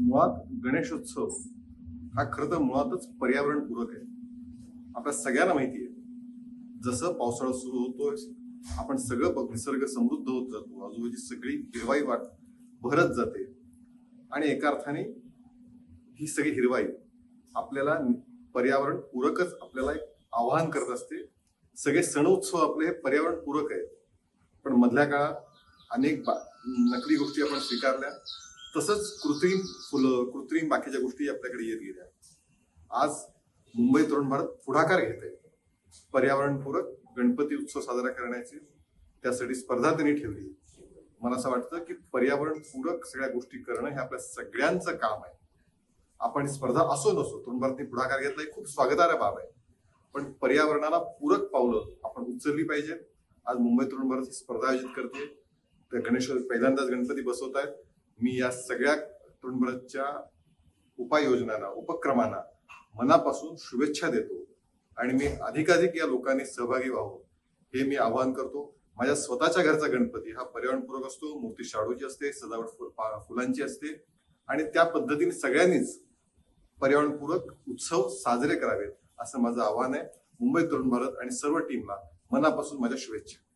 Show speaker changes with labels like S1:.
S1: मुळात गणेशोत्सव हा खरं तर मुळातच पर्यावरणपूरक आहे. आपल्या सगळ्यांना माहिती आहे. जसं पावसाळा सुरू होतोय आपण सगळं निसर्ग समृद्ध होत जातो. आजूबाजूची सगळी हिरवाई वाट भरत जाते. आणि एका अर्थाने ही सगळी हिरवाई आपल्याला पर्यावरण पूरकच आपल्याला एक आवाहन करत असते. सगळे सण उत्सव आपले हे पर्यावरण पूरक आहेत. पण मधल्या काळात अनेक बा- नकली गोष्टी आपण स्वीकारल्या. तसंच कृत्रिम फुलं कृत्रिम बाकीच्या गोष्टी आपल्याकडे येत गेल्या. आज मुंबई तरुण भारत पुढाकार घेत आहे. पर्यावरणपूरक गणपती उत्सव साजरा करण्याची त्यासाठी स्पर्धा त्यांनी ठेवली. मला असं वाटतं की पर्यावरणपूरक सगळ्या गोष्टी करणं हे आपल्या सगळ्यांचं काम आहे. आपण ही स्पर्धा असो नसो तरुण भारतने पुढाकार घेतला ही खूप स्वागतार्ह बाब आहे. पण पर्यावरणाला पूरक पावलं आपण उचलली पाहिजे. आज मुंबई तरुण भारत ही स्पर्धा आयोजित करते. तर गणेश पहिल्यांदाच गणपती बसवत आहेत मी या सगळ्या तरुण भारतच्या उपाययोजनांना उपक्रमांना मनापासून शुभेच्छा देतो आणि मी अधिकाधिक या लोकांनी सहभागी व्हावं हे मी आवाहन करतो. माझ्या स्वतःच्या घरचा गणपती हा पर्यावरणपूरक असतो मूर्ती शाडूची असते सजावट पा- फुलांची असते आणि त्या पद्धतीने सगळ्यांनीच पर्यावरणपूरक उत्सव साजरे करावेत असं माझं आव्हान आहे. मुंबई तरुण भारत आणि सर्व टीमला मनापासून माझ्या शुभेच्छा.